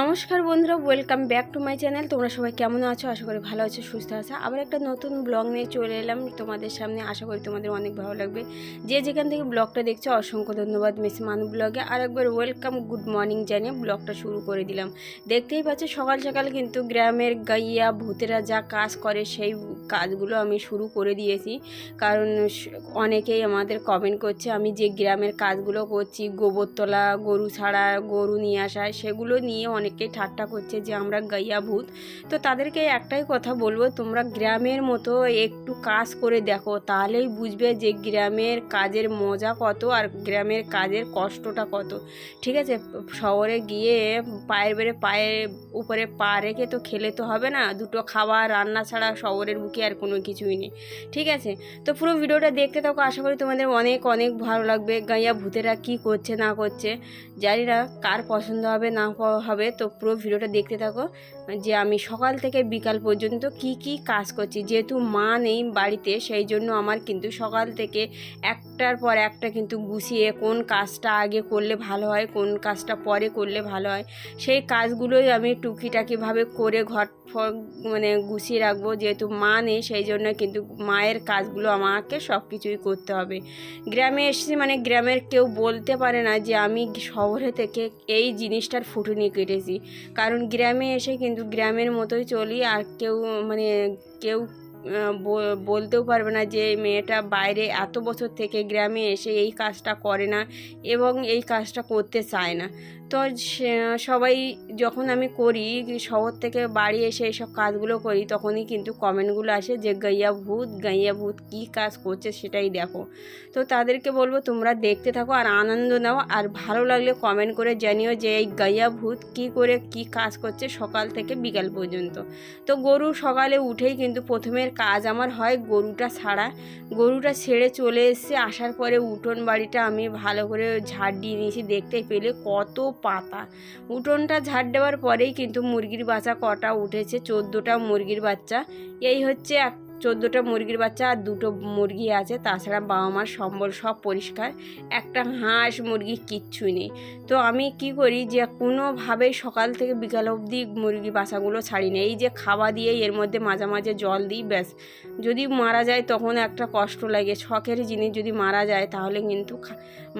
নমস্কার বন্ধুরা welcome back to my channel তোমরা সবাই কেমন আছো? আশা করি ভালো আছো, সুস্থ আছো। আবার একটা নতুন ব্লগ নিয়ে চলে এলাম তোমাদের সামনে। আশা করি তোমাদের অনেক ভালো লাগবে। যে যেখান থেকে ব্লগটা দেখছ, অসংখ্য ধন্যবাদ মিস মানু ব্লগে আর একবার ওয়েলকাম গুড মর্নিং জানিয়ে ব্লগটা শুরু করে দিলাম। দেখতেই পাচ্ছ, সকাল সকাল কিন্তু গ্রামের গাইয়া, ভূতেরা যা কাজ করে, সেই কাজগুলো আমি শুরু করে দিয়েছি। কারণ অনেকেই আমাদের কমেন্ট করছে, আমি যে গ্রামের কাজগুলো করছি গোবর তোলা গরু ছাড়া গরু নিয়ে আসা সেগুলো নিয়ে অনেকেই ঠাট্টা করছে যে আমরা গাইয়া ভূত। তো তাদেরকে একটাই কথা বলব, তোমরা গ্রামের মতো একটু কাজ করে দেখো, তাহলেই বুঝবে যে গ্রামের কাজের মজা কত আর গ্রামের কাজের কষ্টটা কত। ঠিক আছে? শহরে গিয়ে পায়ের বেড়ে পায়ের উপরে পা রেখে তো খেলে তো হবে না, দুটো খাবার, রান্না ছাড়া শহরের বুকে আর কোনো কিছুই নেই। ঠিক আছে? তো পুরো ভিডিওটা দেখতে থাকো, আশা করি তোমাদের অনেক অনেক ভালো লাগবে, গাইয়া ভূতেরা কি করছে, না করছে। জানি না কার পছন্দ হবে, না হবে তো পুরো ভিডিওটা দেখতে থাকো, যে আমি সকাল থেকে বিকাল পর্যন্ত কি কি কাজ করছি। যেহেতু মা নেই বাড়িতে, সেই জন্য আমার কিন্তু সকাল থেকে একটার পর একটা কিন্তু গুছিয়ে কোন কাজটা আগে করলে ভালো হয়, কোন কাজটা পরে করলে ভালো হয়, সেই কাজগুলোই আমি টুকিটাকিভাবে করে ঘর মানে গুছিয়ে রাখব। যেহেতু মা নেই, সেই জন্য কিন্তু মায়ের কাজগুলো আমাকে সব কিছুই করতে হবে। গ্রামে এসেছি মানে গ্রামের কেউ বলতে পারে না যে আমি শহরে থেকে এই জিনিসটার ফুটুনি কেটেছি। কারণ গ্রামে এসে কিন্তু গ্রামের মতোই চলি আর কেউ মানে কেউ বলতেও পারবে না যে মেয়েটা বাইরে এত বছর থেকে গ্রামে এসে এই কাজটা করে না এবং এই কাজটা করতে চায় না। তো সবাই যখন আমি করি, শহর থেকে বাড়ি এসে এইসব কাজগুলো করি, তখনই কিন্তু কমেন্টগুলো আসে যে, গাইয়া ভূত গাইয়া ভূত কী কাজ করছে সেটাই দেখো। তো তাদেরকে বলব, তোমরা দেখতে থাকো আর আনন্দ নাও আর ভালো লাগলে কমেন্ট করে জানিও যে, এই গাইয়া ভূত কী করে কি কাজ করছে সকাল থেকে বিকাল পর্যন্ত। তো গরু সকালে উঠেই কিন্তু প্রথমের কাজ আমার হয় গরুটা ছাড়া। গরুটা ছেড়ে চলে এসেছে, আসার পরে উঠোন বাড়িটা আমি ভালো করে ঝাড় দিয়ে নিয়েছি, দেখতে পেলে কত পাতা। উঠোনটা ঝাড় দেওয়ার পরেই কিন্তু মুরগির বাচ্চা কটা উঠেছে, চোদ্দোটা মুরগির বাচ্চা। এই হচ্ছে এক, চোদ্দোটা মুরগির বাচ্চা আর দুটো মুরগি আছে, তাছাড়া বাবা মার সম্বল সব পরিষ্কার। একটা হাঁস মুরগি কিচ্ছুই নেই। তো আমি কি করি যে কোনোভাবেই সকাল থেকে বিকাল অবধি মুরগি বাচ্চাগুলো ছাড়ি না। এই যে খাওয়া দিয়ে এর মধ্যে মাঝে মাঝে জল দিই, ব্যাস। যদি মারা যায় তখন একটা কষ্ট লাগে। শখের জিনিস যদি মারা যায় তাহলে কিন্তু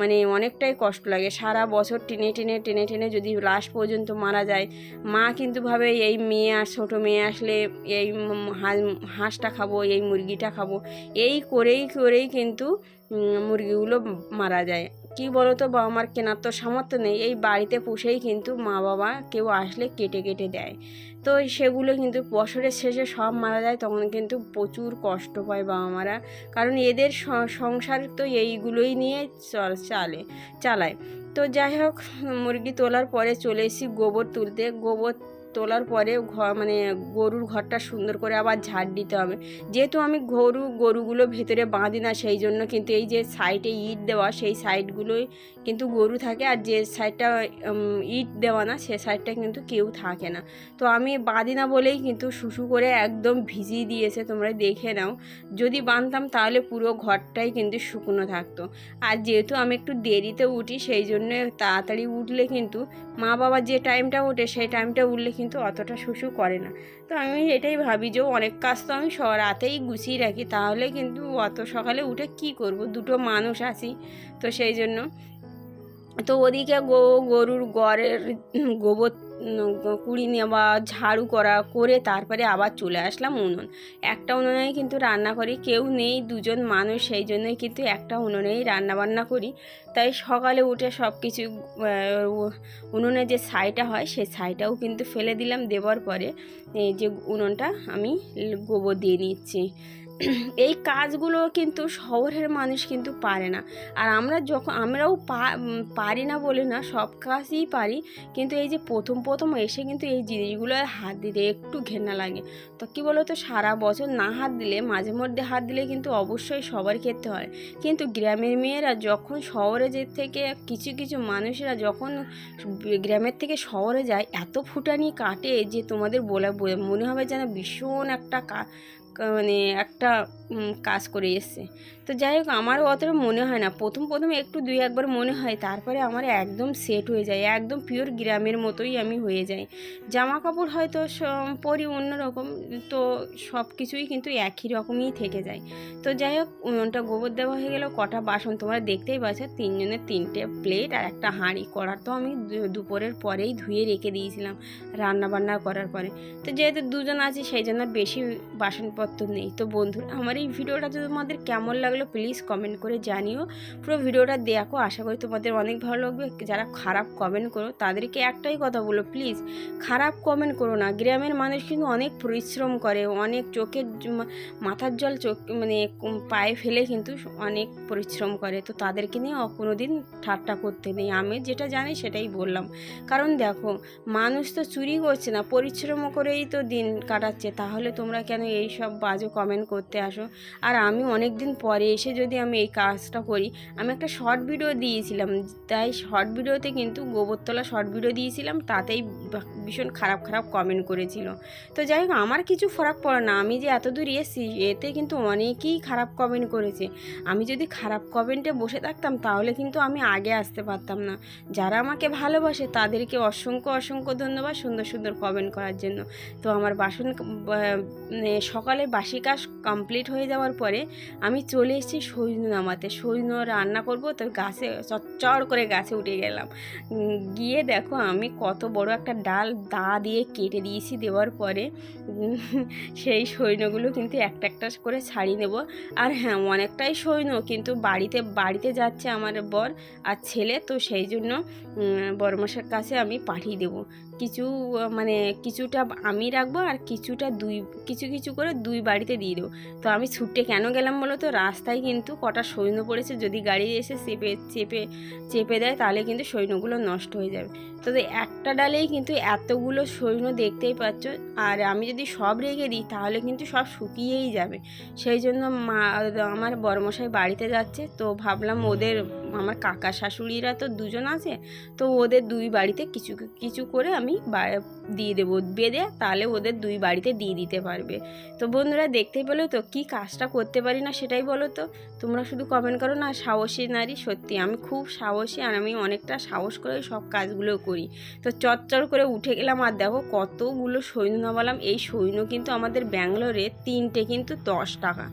মানে অনেকটাই কষ্ট লাগে। সারা বছর টেনে টেনে টেনে টেনে যদি লাস্ট পর্যন্ত মারা যায়, মা কিন্তু ভাবে এই মেয়ে আর ছোটো মেয়ে আসলে এই হাঁসটা খাব, এই মুরগিটা খাব। এই করেই করেই কিন্তু মুরগিগুলো মারা যায়। কি বলো তো বাবা মার কেনার তো সামর্থ্য নেই। এই বাড়িতে পুষেই কিন্তু মা বাবা কেউ আসলে কেটে কেটে দেয়। তো সেগুলো কিন্তু বছরের শেষে সব মারা যায়, তখন কিন্তু প্রচুর কষ্ট পায় বাবা মারা কারণ এদের সংসার তো এইগুলোই নিয়ে চল- চালে, চালায়। তো যাই হোক, মুরগি তোলার পরে চলে এসেছি গোবর তুলতে। গোবর তোলার পরে ঘর মানে গরুর ঘরটা সুন্দর করে আবার ঝাড় দিতে হবে। যেহেতু আমি গরু, গরুগুলো ভেতরে বাঁধি না, সেই জন্য কিন্তু এই যে সাইডে ইট দেওয়া, সেই সাইডগুলোই কিন্তু গরু থাকে। আর যে সাইডটা ইট দেওয়া না, সে সাইডটা কিন্তু কেউ থাকে না। তো আমি বাঁধি না বলেই কিন্তু শুশু করে একদম ভিজিয়ে দিয়েছে, তোমরা দেখে নাও। যদি বাঁধতাম তাহলে পুরো ঘরটাই কিন্তু শুকনো থাকতো। আর যেহেতু আমি একটু দেরিতে উঠি, সেই জন্য তাড়াতাড়ি উঠলে কিন্তু মা বাবা যে টাইমটা ওঠে, সেই টাইমটা উঠলে কিন্তু অতটা শুশু করে না। তো আমি এটাই ভাবি যে অনেক কাজ তো আমি রাতেই গুছিয়ে রাখি, তাহলে কিন্তু অত সকালে উঠে কি করব? দুটো মানুষ আছি, তো সেই জন্য। তো ওদিকে গো গরুর গড়ের গোবর কুড়ি নেওয়া ঝাড়ু করা করে তারপরে আবার চলে আসলাম উনুন। একটা উনুনেই কিন্তু রান্না করি, কেউ নেই, দুজন মানুষ, সেই জন্যই কিন্তু একটা উনুনেই রান্নাবান্না করি। তাই সকালে উঠে সব কিছু উনুনে যে ছাইটা হয়, সেই ছাইটাও কিন্তু ফেলে দিলাম, দেওয়ার পরে যে উনুনটা আমি গোবর দিয়ে নিচ্ছি। এই কাজগুলো কিন্তু শহরের মানুষ কিন্তু পারে না। আর আমরা যখন, আমরাও পারি না বলে না, সব কাজই পারি। কিন্তু এই যে প্রথম প্রথম এসে কিন্তু এই জিনিসগুলো হাত দিতে একটু ঘেন্না লাগে। তো কী বলো তো সারা বছর না হাত দিলে, মাঝে মধ্যে হাত দিলে কিন্তু অবশ্যই সবার ক্ষেত্রে হয়। কিন্তু গ্রামের মেয়েরা যখন শহরে যে থেকে, কিছু কিছু মানুষেরা যখন গ্রামের থেকে শহরে যায়, এত ফুটানি কাটে যে তোমাদের বলে মনে হবে যেন ভীষণ একটা মানে একটা কাজ করে এসছে। তো যাই হোক, আমারও অতটা মনে হয় না। প্রথম প্রথম একটু দুই, একবার মনে হয়, তারপরে আমার একদম সেট হয়ে যায়। একদম পিওর গ্রামের মতোই আমি হয়ে যাই। জামা কাপড় হয়তো পরি অন্যরকম, তো সব কিছুই কিন্তু একই রকমই থেকে যায়। তো যাই হোক, উনুনটা গোবর দেওয়া হয়ে গেল, কটা বাসন তোমরা দেখতেই পাচ্ছ, তিনজনের তিনটে প্লেট আর একটা হাঁড়ি। কড়া তো আমি দুপুরের পরেই ধুয়ে রেখে দিয়েছিলাম রান্না বান্না করার পরে। তো যেহেতু দুজন আছি, সেই জন্য বেশি বাসনপত্র নেই। তো বন্ধুরা, আমার এই ভিডিওটা তোমাদের কেমন লাগল প্লিজ কমেন্ট করে জানিও। পুরো ভিডিওটা দেখো, আশা করি তোমাদের অনেক ভালো লাগবে। যারা খারাপ কমেন্ট করো, তাদেরকে একটাই কথা বলো প্লিজ খারাপ কমেন্ট করো না। গ্রামের মানুষ কিন্তু অনেক পরিশ্রম করে, অনেক চোখের মাথার জল চোখ মানে পায়ে ফেলে কিন্তু অনেক পরিশ্রম করে। তো তাদেরকে নিয়ে কোনো দিন ঠাট্টা করতে নেই। আমি যেটা জানি সেটাই বললাম। কারণ দেখো, মানুষ তো চুরি করছে না, পরিশ্রম করেই তো দিন কাটাচ্ছে। তাহলে তোমরা কেন এই সব বাজে কমেন্ট করতে আসো। আর আমি অনেক দিন পরে এসে যদি আমি এই কাজটা করি, আমি একটা শর্ট ভিডিও দিয়েছিলাম। তাই শর্ট ভিডিওতে কিন্তু গোবরতলা শর্ট ভিডিও দিয়েছিলাম, তাতেই ভীষণ খারাপ খারাপ কমেন্ট করেছিল। তো যাই হোক, আমার কিছু ফরাক পড়ে না। আমি যে এত দূর এসেছি, এতে কিন্তু অনেকেই খারাপ কমেন্ট করেছে। আমি যদি খারাপ কমেন্টে বসে থাকতাম, তাহলে কিন্তু আমি আগে আসতে পারতাম না। যারা আমাকে ভালোবাসে, তাদেরকে অসংখ্য অসংখ্য ধন্যবাদ সুন্দর সুন্দর কমেন্ট করার জন্য। তো আমার বাসন মানে সকালে বাসি কাজ কমপ্লিট হয়ে যাওয়ার পরে আমি চলে এসেছি সৈন্য নামাতে। সৈন্য রান্না করব, তো গাছে চচ্চর করে গাছে উঠে গেলাম। গিয়ে দেখো আমি কত বড় একটা ডাল দা দিয়ে কেটে দিয়েছি দেওয়ার পরে। সেই সৈন্যগুলো কিন্তু একটা একটা করে ছাড়িয়ে নেব। আর হ্যাঁ অনেকটাই সৈন্য কিন্তু বাড়িতে বাড়িতে যাচ্ছে আমার বর আর ছেলে, তো সেই জন্য বরমাসের কাছে আমি পাঠিয়ে দেবো। কিছু মানে কিছুটা আমি রাখব আর কিছুটা দুই, কিছু কিছু করে দুই বাড়িতে দিয়ে দেবো। তো আমি ছুটে কেন গেলাম বলো তো? রাস্তায় কিন্তু কটা সৈন্য পড়েছে, যদি গাড়ি এসে চেপে চেপে চেপে দেয় তাহলে কিন্তু সৈন্যগুলো নষ্ট হয়ে যাবে। তো একটা ডালেই কিন্তু এতগুলো সৈন্য দেখতেই পাচ্ছ। আর আমি যদি সব রেখে দিই তাহলে কিন্তু সব শুকিয়েই যাবে। সেই জন্য মা, আমার বড়মশাই বাড়িতে যাচ্ছে। তো ভাবলাম ওদের আমার কাকা শাশুড়িরা তো দুজন আছে তো ওদের দুই বাড়িতে কিছু কিছু করে আমি দিয়ে দেবো, বেঁধে তাহলে ওদের দুই বাড়িতে দিয়ে দিতে পারবে। তো বন্ধুরা, দেখতেই পেল তো কি কাজটা করতে পারি না সেটাই বলো তো। তোমরা শুধু কমেন্ট করো না, সাহসী নারী, সত্যি। আমি খুব সাহসী আর আমি অনেকটা সাহস করে সব কাজগুলো করি। তো চটচর করে উঠে গেলাম আর দেখো কতগুলো সৈন্য নামালাম। এই সৈন্য কিন্তু আমাদের ব্যাঙ্গালোরে তিনটে কিন্তু দশ টাকা।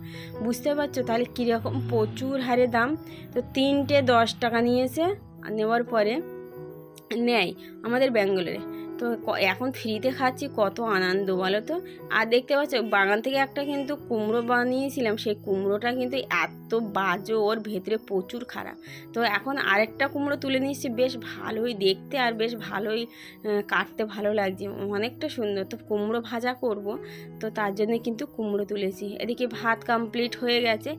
বুঝতে পারছ? তাহলে কীরকম প্রচুর হারে দাম। তো তিনটে দশ টাকা নিয়েছে নেওয়ার পরে নেয় আমাদের ব্যাঙ্গালোরে। তো এখন ফ্রিতে খাচ্ছি, কত আনন্দ বলো তো? আর দেখতে পাচ্ছ, বাগান থেকে একটা কিন্তু কুমড়ো বানিয়েছিলাম, সেই কুমড়োটা কিন্তু এত বাজে, ওর ভেতরে প্রচুর খারাপ। তো এখন আরেকটা কুমড়ো তুলে নিয়েছি, বেশ ভালোই দেখতে আর বেশ ভালোই কাটতে ভালো লাগছে, অনেকটা সুন্দর। তো কুমড়ো ভাজা করব, তো তার জন্য কিন্তু কুমড়ো তুলেছি। এদিকে ভাত কমপ্লিট হয়ে গেছে,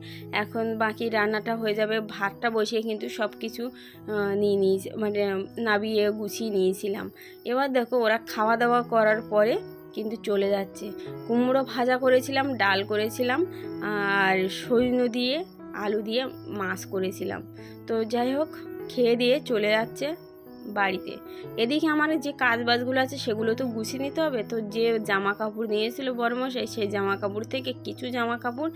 এখন বাকি রান্নাটা হয়ে যাবে, ভাতটা বসিয়ে কিন্তু সব কিছু নিয়ে নিয়েছি মানে নাবিয়ে গুছিয়ে নিয়েছিলাম। এবার দেখো ওরা খাওয়া দাওয়া করার পরে কিন্তু চলে যাচ্ছে। কুমড়ো ভাজা করেছিলাম, ডাল করেছিলাম, আর সৈন্য দিয়ে, আলু দিয়ে মাছ করেছিলাম। তো যাই হোক, খেয়ে দিয়ে চলে যাচ্ছে। বাড়িতে। এদিকে আমার যে কাজ বাজগুলো আছে সেগুলো তো গুছিয়ে নিতে হবে। তো যে জামা কাপড় নিয়েছিল বড়মশাই সেই জামা কাপড় থেকে কিছু জামা কাপড়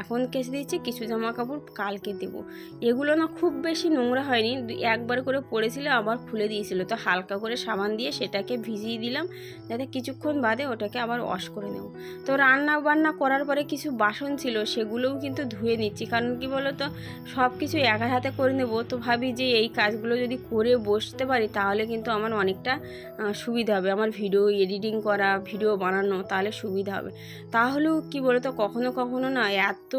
এখন কেচে দিচ্ছি কিছু জামা কাপড় কালকে দেবো। এগুলো না খুব বেশি নোংরা হয়নি। একবার করে পড়েছিল, আবার খুলে দিয়েছিল। তো হালকা করে সাবান দিয়ে সেটাকে ভিজিয়ে দিলাম, যাতে কিছুক্ষণ বাদে ওটাকে আবার ওয়াশ করে নেব। তো রান্না বান্না করার পরে কিছু বাসন ছিল, সেগুলোও কিন্তু ধুয়ে নিচ্ছি। কারণ কি বলো তো সব কিছু একার হাতে করে নেব। তো ভাবি যে এই কাজগুলো যদি করে বসতে পারি, তাহলে কিন্তু আমার অনেকটা সুবিধা হবে। আমার ভিডিও এডিটিং করা, ভিডিও বানানো, তাহলে সুবিধা হবে। তাহলেও কি বলতো, কখনো কখনো না এত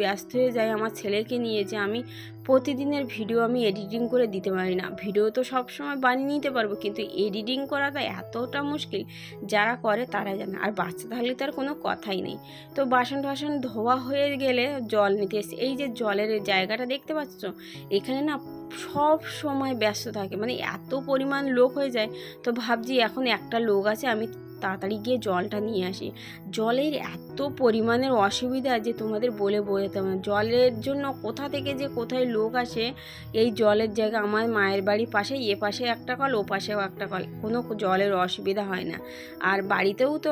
ব্যস্ত হয়ে যায় আমার ছেলেকে নিয়ে যে আমি প্রতিদিনের ভিডিও আমি এডিটিং করে দিতে পারি না। ভিডিও তো সব সময় বানিয়ে নিতে পারব, কিন্তু এডিটিং করাটা এতটা মুশকিল, যারা করে তারা জানে আর বাচ্চা থাকলে তার কোনো কথাই নেই। তো বাসন টাসন ধোয়া হয়ে গেলে জল নিতে এসে এই যে জলের জায়গাটা দেখতে পাচ্ছ? এখানে না সব সময় ব্যস্ত থাকে। মানে এত পরিমাণ লোক হয়ে যায়, তো ভাবছি এখন একটা লোক আছে, আমি তাড়াতাড়ি গিয়ে জলটা নিয়ে আসি। জলের এত পরিমাণের অসুবিধা যে তোমাদের বলে বোঝাতে না। জলের জন্য কোথা থেকে যে কোথায় লোক আসে, এই জলের জায়গা আমার মায়ের বাড়ির পাশে, এ পাশে একটা কল, ও পাশেও একটা কল। কোনো জলের অসুবিধা হয় না। আর বাড়িতেও তো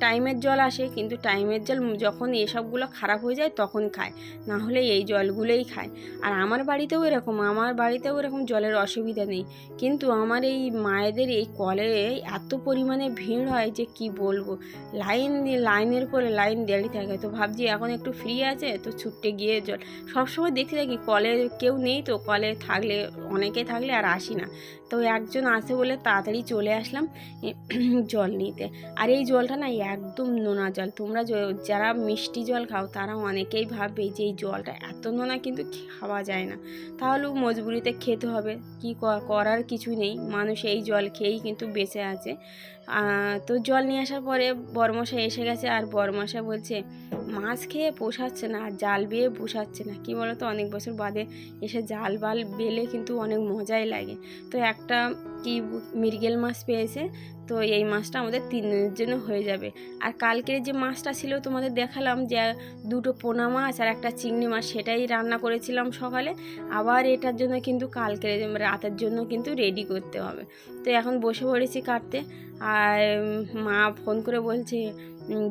টাইমের জল আসে, কিন্তু টাইমের জল যখন এসবগুলো খারাপ হয়ে যায় তখন খায়। না হলে এই জলগুলোই খায়। আর আমার বাড়িতেও এরকম, আমার বাড়িতেও এরকম জলের অসুবিধা নেই। কিন্তু আমার এই মায়েদের এই কলে এত পরিমাণে ভিড় হয় যে কি বলব? লাইন দিয়ে লাইনের পরে লাইন দাঁড়িয়ে থাকে। তো ভাবছি এখন একটু ফ্রি আছে, তো ছুটতে গিয়ে জল সবসময় দেখতে থাকি কলে কেউ নেই তো, কলে থাকলে, অনেকে থাকলে আর আসি না। তো একজন আসে বলে তাড়াতাড়ি চলে আসলাম জল নিতে। আর এই জলটা না একদম নোনা জল। তোমরা যারা মিষ্টি জল খাও, তারা অনেকেই ভাববে যে এই জলটা এত নোনা কিন্তু খাওয়া যায় না। তাহলেও মজবুরিতে খেতে হবে। কি করার কিছু নেই। মানুষ এই জল খেয়েই কিন্তু বেঁচে আছে। তো জল নিয়ে আসার পরে বরমশা এসে গেছে আর বরমশা বলছে, মাছ খেয়ে পোষাচ্ছে না আর জাল বেয়ে পোষাচ্ছে না। কি বলতো? অনেক বছর বাদে এসে জাল বাল বেলে কিন্তু অনেক মজাই লাগে। তো একটা কি মৃগেল মাছ পেয়েছে, তো এই মাছটা আমাদের তিন দিনের জন্য হয়ে যাবে। আর কালকের যে মাছটা ছিল তোমাদের দেখালাম যে, দুটো পোনা মাছ আর একটা চিংড়ি মাছ, সেটাই রান্না করেছিলাম সকালে। আবার এটার জন্য কিন্তু কালকের রাতের জন্য কিন্তু রেডি করতে হবে। তো এখন বসে পড়েছি কাটতে, আর মা ফোন করে বলছে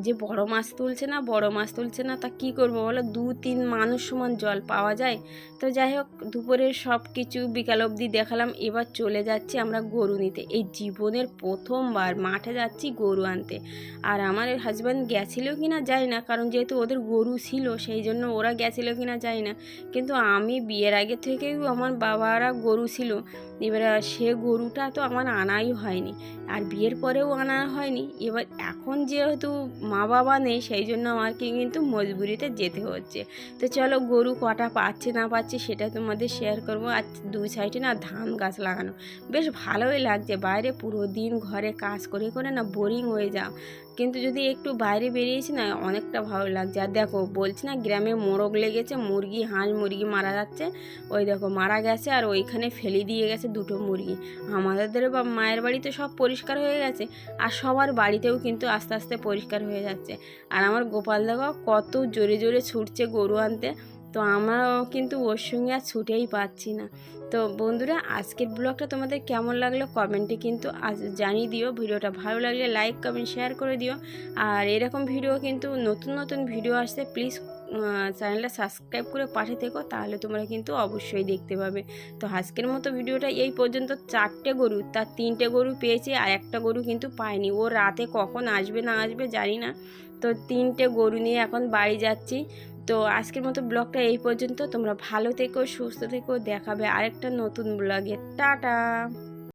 যে বড় মাছ তুলছে না, বড় মাছ তুলছে না, তা কি করব বলো? দু তিন মানুষ সমান জল পাওয়া যায়। তো যাই হোক, দুপুরের সব কিছু বিকাল অবধি দেখালাম। এবার চলে যাচ্ছি আমরা গরু নিতে। এই জীবনের প্রথমবার মাঠে যাচ্ছি গরু আনতে। আর আমার হাজব্যান্ড গেছিল কি না যাই না, কারণ যেহেতু ওদের গরু ছিল, সেই জন্য ওরা গেছিল কি না যাই না। কিন্তু আমি বিয়ের আগে থেকেই আমার বাবারা গরু ছিল। এবার সে গরুটা তো আমার আনাই হয়নি। আর বিয়ের পরেও আনা হয়নি। এবার এখন যেহেতু মা বাবা নেই, সেই জন্য আমাকে কিন্তু মজবুরিতে যেতে হচ্ছে। তো চলো গরু কটা পাচ্ছে না পাচ্ছে সেটা তোমাদের শেয়ার করব। আর দুই সাইডে না ধান গাছ লাগানো। বেশ ভালোই লাগছে। বাইরে পুরো দিন ঘরে কাজ করে করে না বোরিং হয়ে যাও। কিন্তু যদি একটু বাইরে বেরিয়েছি না, অনেকটা ভালো লাগছে। আর দেখো, বলছি না, গ্রামে মোরগ লেগেছে, মুরগি, হাঁস মুরগি মারা যাচ্ছে। ওই দেখো, মারা গেছে আর ওইখানে ফেলে দিয়ে গেছে দুটো মুরগি। আমাদের বা মায়ের বাড়িতে সব পরিষ্কার হয়ে গেছে, আর সবার বাড়িতেও কিন্তু আস্তে আস্তে পরিষ্কার হয়ে যাচ্ছে। আর আমার গোপাল দাদা কত জোরে জোরে ছুটছে গরু আনতে। তো আমরাও কিন্তু ওর সঙ্গে আর ছুটেই পাচ্ছি না। তো বন্ধুরা, আজকের ব্লগটা তোমাদের কেমন লাগল কমেন্টে কিন্তু আজ জানিয়ে দিও। ভিডিওটা ভালো লাগলে লাইক, কমেন্ট, শেয়ার করে দিও। আর এরকম ভিডিও কিন্তু নতুন নতুন ভিডিও আসছে প্লিজ চ্যানেলটা সাবস্ক্রাইব করে পাশে থেকো, তাহলে তোমরা কিন্তু অবশ্যই দেখতে পাবে। তো আজকের মতো ভিডিওটা এই পর্যন্ত। চারটে গরু, তার তিনটে গরু পেয়েছে আর একটা গরু কিন্তু পায়নি ও রাতে কখন আসবে না আসবে জানি না। তো তিনটে গরু নিয়ে এখন বাড়ি যাচ্ছি। তো আজকের মতো ব্লগটা এই পর্যন্ত। তোমরা ভালো থেকো, সুস্থ থেকো। দেখাবে আরেকটা নতুন ব্লগে। টাটা!